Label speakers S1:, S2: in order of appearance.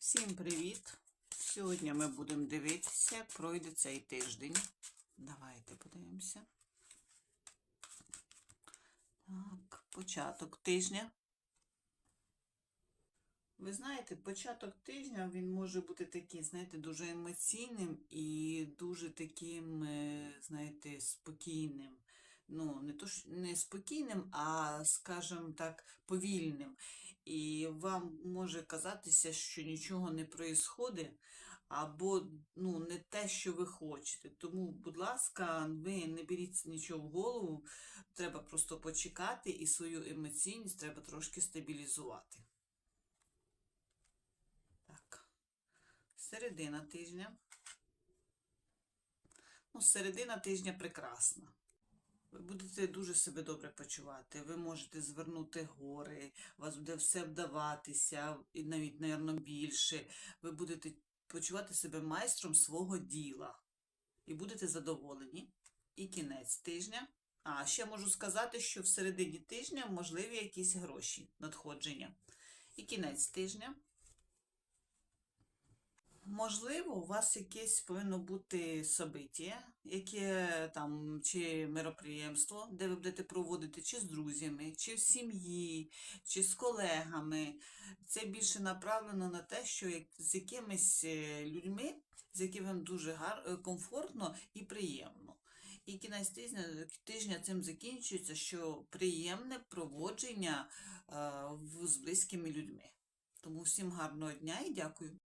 S1: Всім привіт! Сьогодні ми будемо дивитися, як пройде цей тиждень. Давайте подивимося. Так, початок тижня. Ви знаєте, початок тижня він може бути такий, знаєте, дуже емоційним і дуже таким, е, знаєте, спокійним. Ну, не то ж не спокійним, а, скажімо так, повільним. І вам може казатися, що нічого не проїсходить, або ну, не те, що ви хочете. Тому, будь ласка, ви не беріть нічого в голову, треба просто почекати і свою емоційність треба трошки стабілізувати. Так, середина тижня. Ну, середина тижня прекрасна. Будете дуже себе добре почувати. Ви можете звернути гори, вас буде все вдаватися, і навіть, напевно, більше. Ви будете почувати себе майстром свого діла. І будете задоволені. І кінець тижня. А ще можу сказати, що в середині тижня можливі якісь гроші, надходження. І кінець тижня. Можливо, у вас якесь повинно бути собиття, яке там, чи мероприємство, де ви будете проводити чи з друзями, чи в сім'ї, чи з колегами. Це більше направлено на те, що з якимись е, людьми, з якими вам дуже гар... е, комфортно і приємно. І кінець тижня, тижня цим закінчується, що приємне проводження е, з близькими людьми. Тому всім гарного дня і дякую.